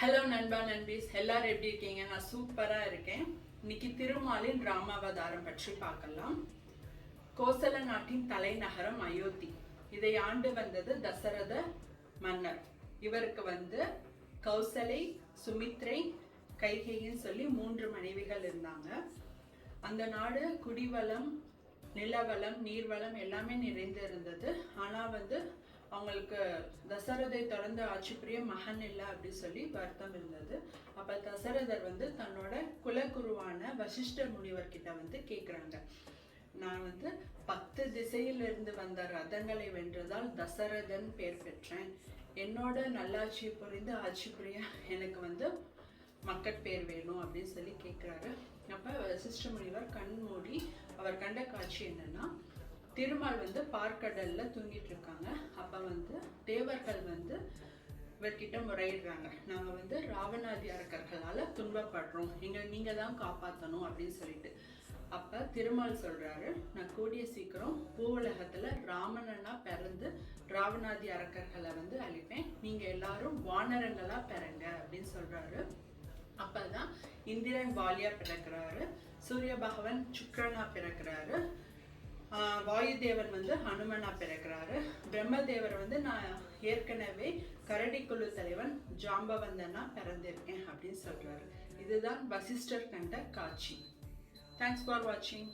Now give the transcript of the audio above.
Hello நண்பா நண்பீஸ். எல்லாரும் எப்படி இருக்கீங்க? நான் சூப்பராக இருக்கேன். இன்னைக்கு திருமாலின் ராமாவதாரம் பற்றி பார்க்கலாம். கோசல நாட்டின் தலைநகரம் அயோத்தி. இதை ஆண்டு வந்தது தசரத மன்னர். இவருக்கு வந்து கௌசலை சுமித்ரை கைகைன்னு சொல்லி மூன்று மனைவிகள் இருந்தாங்க. அந்த நாடு குடிவளம் நிலவளம் நீர்வளம் எல்லாமே நிறைந்து இருந்தது ஆனால் வந்து அவங்களுக்கு தசரதை தொடர்ந்து ஆட்சி புரிய மகன் இல்லை அப்படின்னு சொல்லி வருத்தம் இருந்தது. அப்போ தசரதர் வந்து தன்னோட குலகுருவான வசிஷ்ட முனிவர் கிட்ட வந்து கேட்குறாங்க நான் வந்து பத்து திசையிலிருந்து வந்த ரதங்களை வென்றதால் தசரதன் பேர் பெற்றேன். என்னோட நல்லாட்சி புரிந்து ஆட்சி புரிய எனக்கு வந்து மக்கட்பேர் வேணும் அப்படின்னு சொல்லி கேட்குறாரு அப்போ வசிஷ்ட முனிவர் கண் மூடி அவர் கண்ட காட்சி என்னன்னா திருமால் வந்து பார்க்கடல்ல தூங்கிட்டு இருக்காங்க அப்போ வந்து தேவர்கள் வந்து இவர்கிட்ட முறையிடுறாங்க. நாங்கள் வந்து ராவணாதி அரக்கர்களால் துன்பப்படுறோம். எங்களை நீங்கள் தான் காப்பாற்றணும் அப்படின்னு சொல்லிட்டு. அப்போ திருமால் சொல்கிறாரு நான் கூடிய சீக்கிரம் பூவுலகத்தில் ராவணனா பிறந்து ராவணாதி அரக்கர்களை வந்து அழிப்பேன். நீங்கள் எல்லாரும் வானரங்களாக பிறங்க அப்படின்னு சொல்கிறாரு அப்பதான் இந்திரன் வாலியா பிறக்கிறாரு. சூரிய பகவான் சுக்ரனா பிறக்கிறாரு. வாயு வாயுதேவன் வந்து ஹனுமனா பிறக்கிறாரு. பிரம்மதேவர் வந்து நான் ஏற்கனவே கரடிக்குழு தலைவன் ஜாம்பவந்தனா பிறந்திருக்கேன் அப்படின்னு சொல்றாரு. இதுதான் வசிஷ்டர் கண்ட காட்சி. தேங்க்ஸ் ஃபார் வாட்சிங்